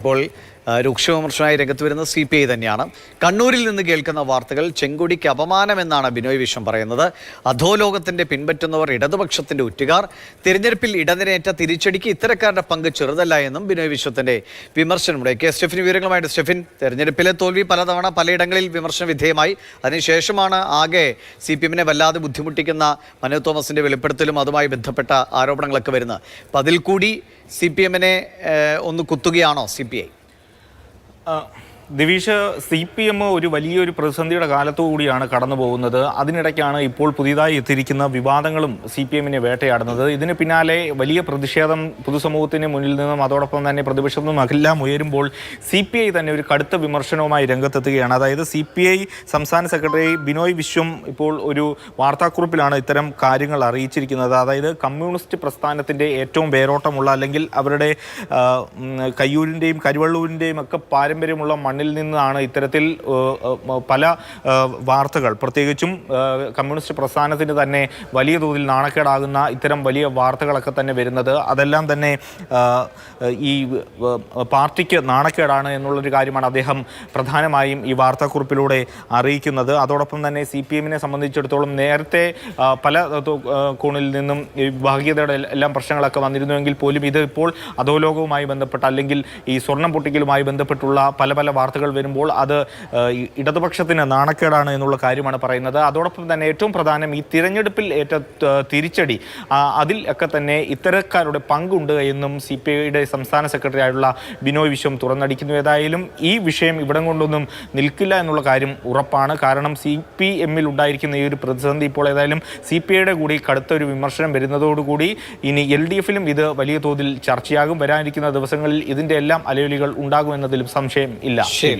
ഇപ്പോൾ രൂക്ഷവിമർശനമായി രംഗത്ത് വരുന്ന സി പി ഐ തന്നെയാണ്. കണ്ണൂരിൽ നിന്ന് കേൾക്കുന്ന വാർത്തകൾ ചെങ്കൊടിക്ക് അപമാനമെന്നാണ് ബിനോയ് വിശ്വം പറയുന്നത്. അധോലോകത്തിന്റെ പിൻപറ്റുന്നവർ ഇടതുപക്ഷത്തിന്റെ ഉറ്റുകാർ തിരഞ്ഞെടുപ്പിൽ ഇടനിരേറ്റ തിരിച്ചടിക്ക് ഇത്തരക്കാരുടെ പങ്ക് ചെറുതല്ല എന്നും ബിനോയ് വിശ്വത്തിന്റെ വിമർശനമുണ്ട് കെ. സ്റ്റെഫിൻ വിവരങ്ങളുമായിട്ട് സ്റ്റെഫിൻ തെരഞ്ഞെടുപ്പിലെ തോൽവി പലതവണ പലയിടങ്ങളിൽ വിമർശന വിധേയമായി. അതിനുശേഷമാണ് ആകെ സി പി എമ്മിനെ വല്ലാതെ ബുദ്ധിമുട്ടിക്കുന്ന മനു തോമസിന്റെ വെളിപ്പെടുത്തലും അതുമായി ബന്ധപ്പെട്ട ആരോപണങ്ങളൊക്കെ വരുന്നത്. അപ്പം അതിൽ കൂടി സി പി എമ്മിനെ ഒന്ന് കുത്തുകയാണോ സി പി ഐ Uh, ദിവിഷ് സി പി എം ഒരു വലിയൊരു പ്രതിസന്ധിയുടെ കാലത്തു കൂടിയാണ് കടന്നു പോകുന്നത്. അതിനിടയ്ക്കാണ് ഇപ്പോൾ പുതിയതായി എത്തിയിരിക്കുന്ന വിവാദങ്ങളും സി പി എമ്മിനെ വേട്ടയാടുന്നത്. ഇതിന് പിന്നാലെ വലിയ പ്രതിഷേധം പൊതുസമൂഹത്തിന് മുന്നിൽ നിന്നും അതോടൊപ്പം തന്നെ പ്രതിപക്ഷത്തു നിന്നും എല്ലാം ഉയരുമ്പോൾ സി പി ഐ തന്നെ ഒരു കടുത്ത വിമർശനവുമായി രംഗത്തെത്തുകയാണ്. അതായത് സി പി ഐ സംസ്ഥാന സെക്രട്ടറി ബിനോയ് വിശ്വം ഇപ്പോൾ ഒരു വാർത്താക്കുറിപ്പിലാണ് ഇത്തരം കാര്യങ്ങൾ അറിയിച്ചിരിക്കുന്നത്. അതായത് കമ്മ്യൂണിസ്റ്റ് പ്രസ്ഥാനത്തിന്റെ ഏറ്റവും വേരോട്ടമുള്ള അല്ലെങ്കിൽ അവരുടെ കയ്യൂരിന്റെയും കരുവള്ളൂരിന്റെയും ഒക്കെ പാരമ്പര്യമുള്ള മണ്ണിൽ നിന്നാണ് ഇത്തരത്തിൽ പല വാർത്തകൾ. പ്രത്യേകിച്ചും കമ്മ്യൂണിസ്റ്റ് പ്രസ്ഥാനത്തിന് തന്നെ വലിയ തോതിൽ നാണക്കേടാകുന്ന ഇത്തരം വലിയ വാർത്തകളൊക്കെ തന്നെ വരുന്നത്. അതെല്ലാം തന്നെ ഈ പാർട്ടിക്ക് നാണക്കേടാണ് എന്നുള്ളൊരു കാര്യമാണ് അദ്ദേഹം പ്രധാനമായും ഈ വാർത്താക്കുറിപ്പിലൂടെ അറിയിക്കുന്നത്. അതോടൊപ്പം തന്നെ സി പി എമ്മിനെ സംബന്ധിച്ചിടത്തോളം നേരത്തെ പല കോണിൽ നിന്നും വിഭാഗീയതയുടെ എല്ലാം പ്രശ്നങ്ങളൊക്കെ വന്നിരുന്നുവെങ്കിൽ പോലും ഇത് ഇപ്പോൾ അധോലോകവുമായി ബന്ധപ്പെട്ട അല്ലെങ്കിൽ ഈ സ്വർണം പൊട്ടിക്കലുമായി ബന്ധപ്പെട്ടുള്ള പല പല വാർത്തകൾ വരുമ്പോൾ അത് ഇടതുപക്ഷത്തിന് നാണക്കേടാണ് എന്നുള്ള കാര്യമാണ് പറയുന്നത്. അതോടൊപ്പം തന്നെ ഏറ്റവും പ്രധാനം ഈ തിരഞ്ഞെടുപ്പിൽ ഏറ്റ തിരിച്ചടി അതിൽ ഒക്കെ തന്നെ ഇത്തരക്കാരുടെ പങ്കുണ്ട് എന്നും സി പി ഐയുടെ സംസ്ഥാന സെക്രട്ടറി ആയുള്ള ബിനോയ് വിശ്വം തുറന്നടിക്കുന്നു. ഏതായാലും ഈ വിഷയം ഇവിടം കൊണ്ടൊന്നും നിൽക്കില്ല എന്നുള്ള കാര്യം ഉറപ്പാണ്. കാരണം സി പി എമ്മിൽ ഉണ്ടായിരിക്കുന്ന ഈ ഒരു പ്രതിസന്ധി ഇപ്പോൾ ഏതായാലും സി പി ഐയുടെ കൂടി കടുത്ത ഒരു വിമർശനം വരുന്നതോടുകൂടി ഇനി എൽ ഡി എഫിലും ഇത് വലിയ തോതിൽ ചർച്ചയാകും. വരാനിരിക്കുന്ന ദിവസങ്ങളിൽ ഇതിന്റെ എല്ലാം അലയൊലികൾ ഉണ്ടാകുമെന്നതിലും സംശയം ഇല്ല. ശരി